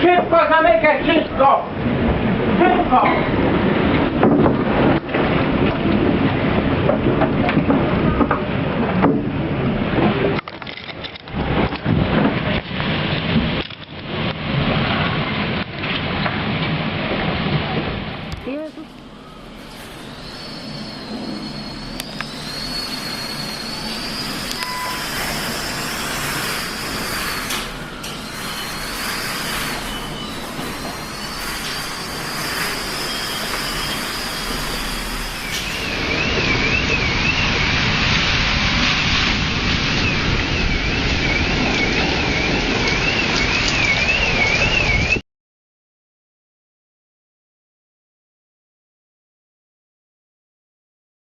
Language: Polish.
Szybko zamykaj wszystko! Szybko!